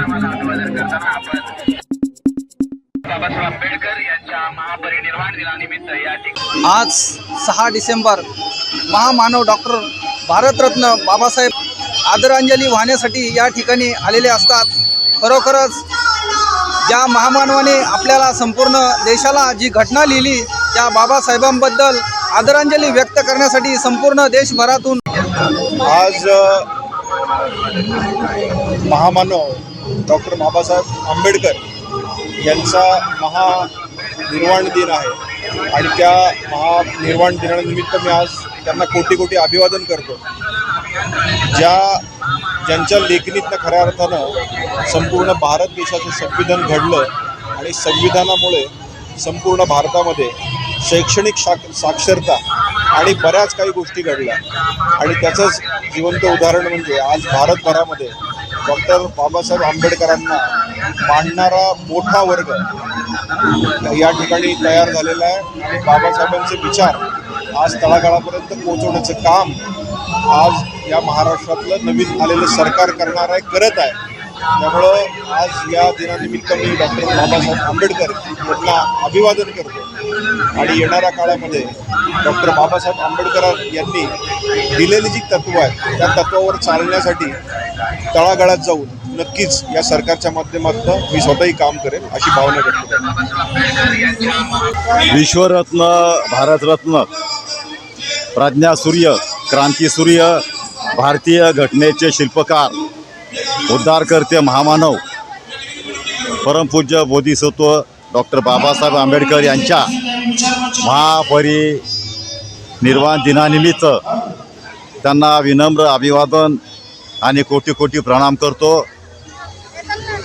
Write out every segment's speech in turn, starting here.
महामानवाला अभिवादन करताना आपण बाबासाहेब आंबेडकर यांच्या महापरिनिर्वाण दिनानिमित्त या ठिकाणी आज सहा डिसेंबर महामानव डॉक्टर भारतरत्न बाबासाहेब आदरांजली वाहण्यासाठी या ठिकाणी आलेले असतात. खरोखरच ज्या महामानवाने आपल्याला संपूर्ण देशाला जी घटना लिहिली त्या बाबासाहेबांबद्दल आदरांजली व्यक्त करण्यासाठी संपूर्ण देशभरातून आज महामानव डॉक्टर बाबासाहेब आंबेडकर यांचा महानिर्वाण दिन आहे. आणि त्या महानिर्वाण दिनानिमित्त मी आज त्यांना कोटी कोटी अभिवादन करतो. ज्या ज्यांच्या लेखणीतनं खऱ्या अर्थानं संपूर्ण भारत देशाचं संविधान घडलं आणि संविधानामुळे संपूर्ण भारतामध्ये शैक्षणिक शाक साक्षरता आणि बऱ्याच काही गोष्टी घडल्या. आणि त्याचंच जिवंत उदाहरण म्हणजे आज भारतभरामध्ये डॉक्टर बाबासाहेब आंबेडकरांना मांडणारा मोठा वर्ग या ठिकाणी तयार झालेला आहे. आणि बाबासाहेबांचे विचार आज तळागाळापर्यंत पोहोचवण्याचं काम आज या महाराष्ट्रातलं नवीन आलेलं सरकार करणार आहे करत आहे. त्यामुळं आज या दिनानिमित्त मी डॉक्टर बाबासाहेब आंबेडकर यांना अभिवादन करतो. आणि येणाऱ्या काळामध्ये डॉक्टर बाबासाहेब आंबेडकर यांनी दिलेली जी तत्त्व आहेत त्या तत्वावर चालण्यासाठी तळागाळात जाऊन नक्कीच या सरकारच्या माध्यमातून मी स्वतःही काम करेन अशी भावना व्यक्त करतो. विश्वरत्न भारतरत्न प्रज्ञा सूर्य क्रांती सूर्य भारतीय घटनेचे शिल्पकार उद्धारकर्ते महामानव. परमपूज्य बोधिसत्व डॉक्टर बाबासाहेब आंबेडकर यांच्या महापरिनिर्वाण दिनानिमित्त त्यांना विनम्र अभिवादन आणि कोटी कोटी प्रणाम करतो.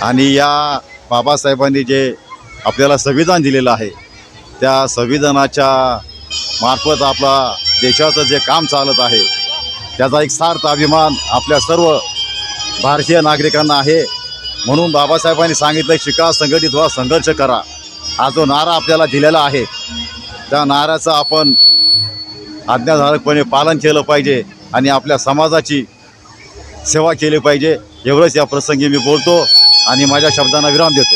आणि या बाबासाहेबांनी जे आपल्याला संविधान दिलेलं आहे त्या संविधानाच्या मार्फत आपला देशाचं जे काम चालत आहे त्याचा एक सार्थ अभिमान आपल्या सर्व भारतीय नागरिकांना आहे. म्हणून बाबासाहेबांनी सांगितलं शिका संघटित व्हा संघर्ष करा. हा जो नारा आपल्याला दिलेला आहे त्या नाऱ्याचं आपण आज्ञाधारकपणे पालन केलं पाहिजे आणि आपल्या समाजाची सेवा केली पाहिजे. एवढंच या प्रसंगी मी बोलतो आणि माझ्या शब्दांना विराम देतो.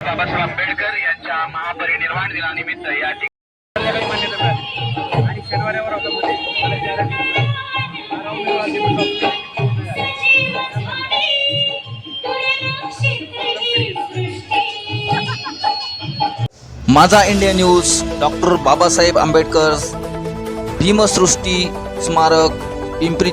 बाबासाहेब आंबेडकर यांच्या महापरिनिर्वाण दिनानिमित्त या माझा India news doctor Babasaheb Ambedkar Bhimsrushti स्मारक पिंपरी